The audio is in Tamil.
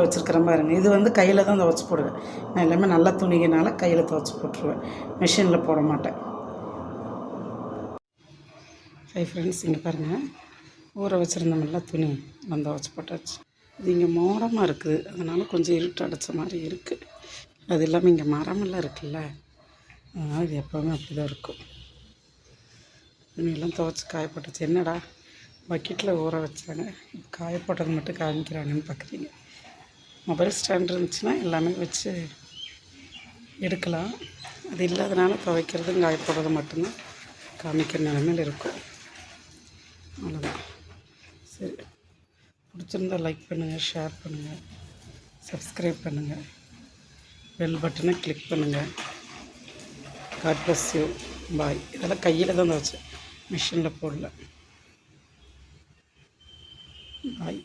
வச்சுருக்கிற பாருங்கள் இது வந்து கையில் தான் துவச்சி போடுவேன். நான் எல்லாமே நல்ல துணிகினால கையில் துவச்சி போட்டுருவேன். மிஷினில் போட மாட்டேன். ஹை ஃப்ரெண்ட்ஸ் இங்கே பாருங்கள் ஊற வச்சுருந்தோம்ல துணி நான் துவச்சி போட்டாச்சு. இது இங்கே மோடமாக இருக்குது. அதனால் கொஞ்சம் இருட்டு அடைச்ச மாதிரி இருக்குது அது இல்லாமல் இங்கே மரமெல்லாம் இருக்குல்ல. அதனால் இது எப்போவுமே அப்படி தான் இருக்கும். துணியெல்லாம் துவச்சி காயப்பட்டுச்சு. என்னடா பக்கெட்டில் ஊற வச்சாங்க. காய போட்டது மட்டும் காமிக்கிறானுன்னு பார்க்குறீங்க மொபைல் ஸ்டாண்ட் இருந்துச்சுன்னா எல்லாமே வச்சு எடுக்கலாம். அது இல்லாதனால துவைக்கிறதும் காய போடுறது மட்டும்தான் காமிக்கிற நிலமையில் இருக்கும். அவ்வளோதான் சரி. பிடிச்சிருந்தா லைக் பண்ணுங்கள் ஷேர் பண்ணுங்கள் சப்ஸ்கிரைப் பண்ணுங்கள் பெல் பட்டனை கிளிக் பண்ணுங்கள் காட் ப்ளஸ் யூ பாய் இதெல்லாம் கையில் தான் துவைச்சேன். மிஷினில் போடல. பாய்